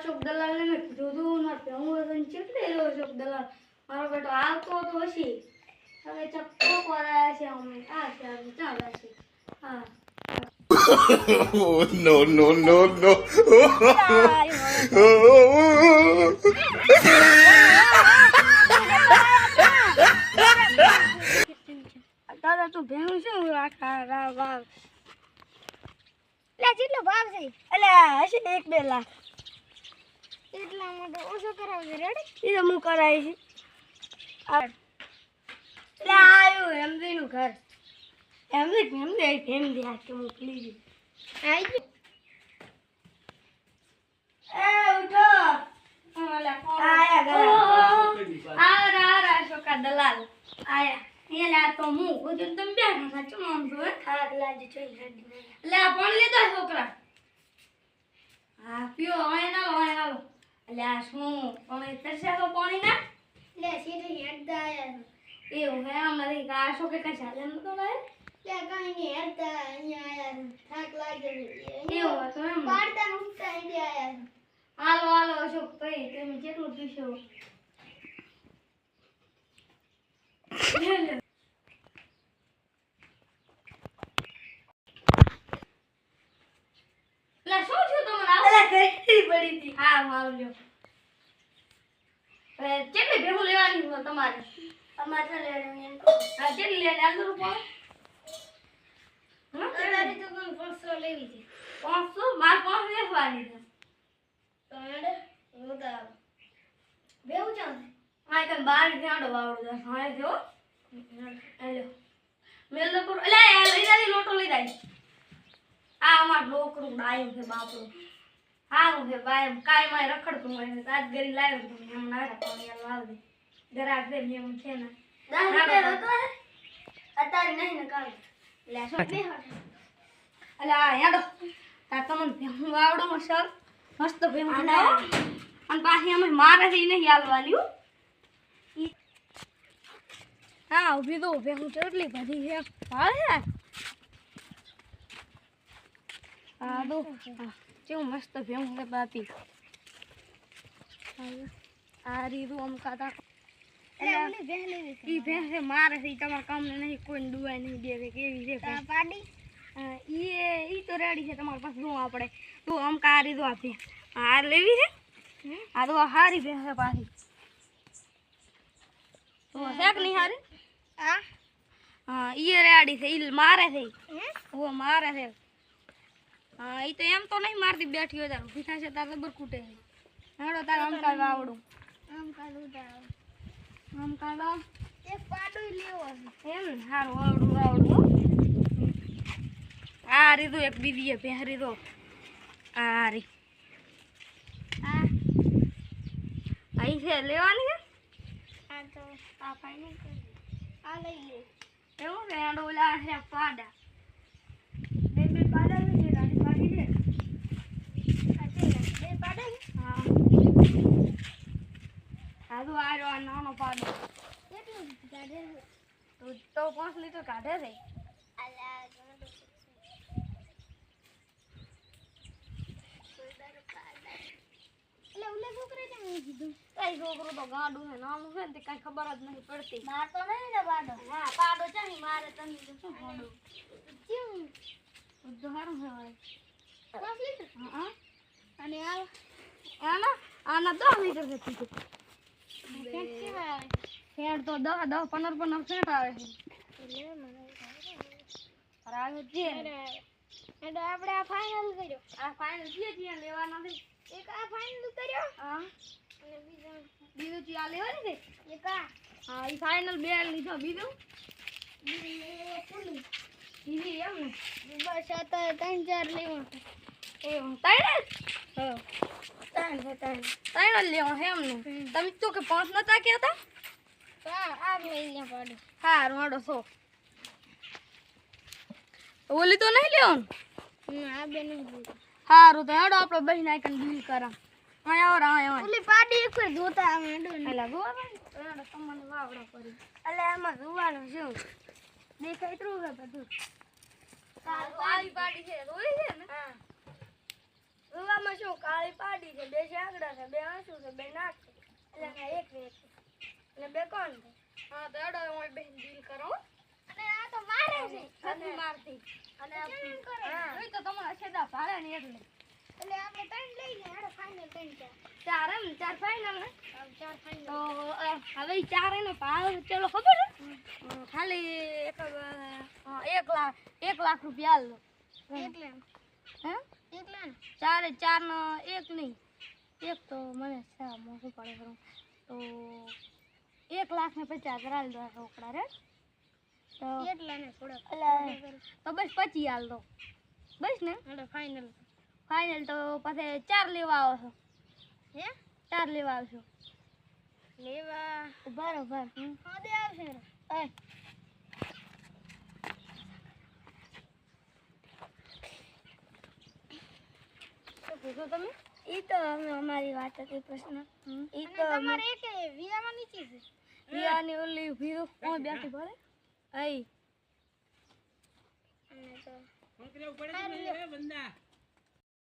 અશોક દલાલ કીધું હતું મારે હું વજન કેટલી રહ્યો અશોક દલાલ મારો બેટો આવતો તો હશી. હવે ચપ્પો કરાયા છે અમે. આ છે અમે ચાલે છે. હા. no no no no દાદા તું ભેણું શું રાખા રાવ વાવ લે કેટલો ભાવ છે એટલે હશે એક બે લાખ. માટે ઓછો આ- આખી મોકલી દલાલ આયા એ લા તો હું કીધું તમે બેઠા હતા ચમ આમ જો થાક લાગી છે લે પણ લીધા છોકરા. હા, પીઓ હવે ના લો હવે આ શું? પણ તરસ્યા તો પાણી ના? લે સીધી હેડતા આયા એવું હે? અમારી આ અશોકે કઈ ચાલે નતો લાય લે કાંઈ નહીં હેડતા અહીંયા આયા થાક લાગે એવું હતું એમ. પાડતા ને ઉઠતા અહીંયા આયા હાલો હાલો અશોક ભાઈ તમે કેટલું પીશો લે, લે. લે, શું થયું તમને આવું? હા મારું લ્યો. હવે કેટલી ભેગું લેવાની છે તમારે? અમારે લેવાની હા કેટલી લેવાની? આગળ રૂપિયા પાંચસો લેવી છે. પાંચસો? મારે પાંચ લેવાની છે. હું તો ચાલે? હા તમે બાર ધ્યાન વાવડો હા જો. હેલો મેલ તો પૂરો એટલે લઈ જાય લોટો લઈ જાય આ અમાર ડોકરું ડાયું છે બાપરું હારું છે બાય કાંઈ માં રખડતું હોય ને તાજ ગરી લાવ્યો તું એમ નાડા પાણી આવજે ગરાક દે એમ છે ને. દસ રૂપિયા હતો અત્યારે નહીં ને બે એટલે આ હેડો. તા તમને ભેહું વાવડો સર મસ્ત ભેહું બનાવો અને પાછી અમે મારે નહીં હાલવાની હો. હા ઊભી તો ભેહું બધી છે. હા હા. કેવું મસ્ત ભેવું છે બાપી. આ રીતું આમ કાતા ઈ ભેંસ મારે છે તમારા કામને નહીં કોઈને દુવાય નહીં દેવે કેવી છે પાડી? ઈ ઈ તો રેડી છે તમારી પાસે શું આપણે. તો આમ દો આપી. આ લેવી છે? આ તો હારી ભેંસ છે પાછી. તો છે કે નહીં હારી? હા ઈ રેડી છે ઈ મારે છે. ઓ મારે છે. હા એ તો એમ તો નહીં મારતી બેઠી હોય તાર ઊભી થશે તાર રબર કૂટે છે. હેડો તાર આમ કાઢવા આવડું. આમ કાઢું તા આમ કાઢો એક પાડું લેવો એમ ને? સારું આવડું આવડું હો. આ રીધું એક બીજી એ દો આ રી. આ અહીં છે લેવાની છે? આ તો લઈ લે. એવું? એનો ઓલા છે પાડા બે બે પાડા છે ગાડી પાડી છે આ તે બે પાડે ને હા આ તો આ નાનો પાડો. કેટલું કાઢે તો તો પાંચ લીટર કાઢે છે. છોકરો તો ગાડું છે નાનું છે ને તે કઈ ખબર જ નહીં પડતી. માર તો નહીં ને પાડો. હા પાડો છે ને મારે તમે તો શું પાડો? કેવું બધું સારું છે ભાઈ પાંચ લીટર? હા અને આ આના આના દસ લીટર છે ફેટ તો દસ દસ પંદર પંદર ફેટ આવે છે. એટલે આવે છે. એટલે આપણે આ ફાઇનલ કર્યો. આ ફાઇનલ છે ત્યાં લેવાના છે. એક આ ફાઇનલ કર્યો? હા. અને બીજો બીજું ત્યાં લેવાની છે? એક આ. હા એ ફાઇનલ બે લીધો. બીજું? બીજું એમ બસ આ ત્રણ ચાર લેવા એવું ત્રણ હા. ત્રણ છે ત્રણ ત્રણ જ લેવા છે તમે તો કે પાંચ નતા કહેતા? હા આ લઈ પાડો. હા રોડો સો ઓલી તો નહીં લેવાનું સારું તો હેડો આપણે બહેન આઈકન ડીલ કરા અહીંયા આવો અહીંયા ઓલી પાડી એક વાર જોતા આવે અડું પેલા જોવા હેડો તમને વાવડો કરી એટલે આમાં જોવાનું શું? દેખાય એટલું છે બધું. તારું આવી પાડી છે. રોઈ છે ને? હા. જોવામાં શું કાળી પાડી છે? બે શાકડા છે બે આંસુ છે બે નાક છે. એટલે એક ને એક છે. અને બે કોણ છે? હા તો એડો હું બેન ડીલ કરો. અને આ તો મારે છે. અને મારતી. અને આ- કેમ કરે? હા. જોઈ તો તમારા છેદા ભાડે ને એટલે. એટલે આપણે ત્રણ લઈને હાડો ફાઇનલ ત્રણ ચાર. ચાર એમ ને ચાર ફાઇનલ ને? ચાર ફાઇનલ તો હવે ચાર એનો ભાવ ચલો ખબર ખાલી એક એક લાખ એક લાખ રૂપિયા હાલ એક લાખ. હે? ને ચારે ચાર નો એક નહીં. એક તો મને મોંઘું પડે ખરું. તો એક લાખ ને પચાસ હજાર હાલ દો રોકડા રે. તો બસ પછી હાલ દો. બસ ને? ફાઇનલ ફાઇનલ તો પછી ચાર લેવા આવો છો હે? ચાર લેવા આવશો. લેવા. બરોબર ઊભા હા દે આવશે એ. કીધું તમે? ઈ તો અમે અમારી વાત હતી પ્રશ્ન. ઈ અને તો તમારે એક વિયામાં નીચે છે. વિયાની ઓલી ભીરું કોણ બેઠી ભરે આઈ. અને તો લે.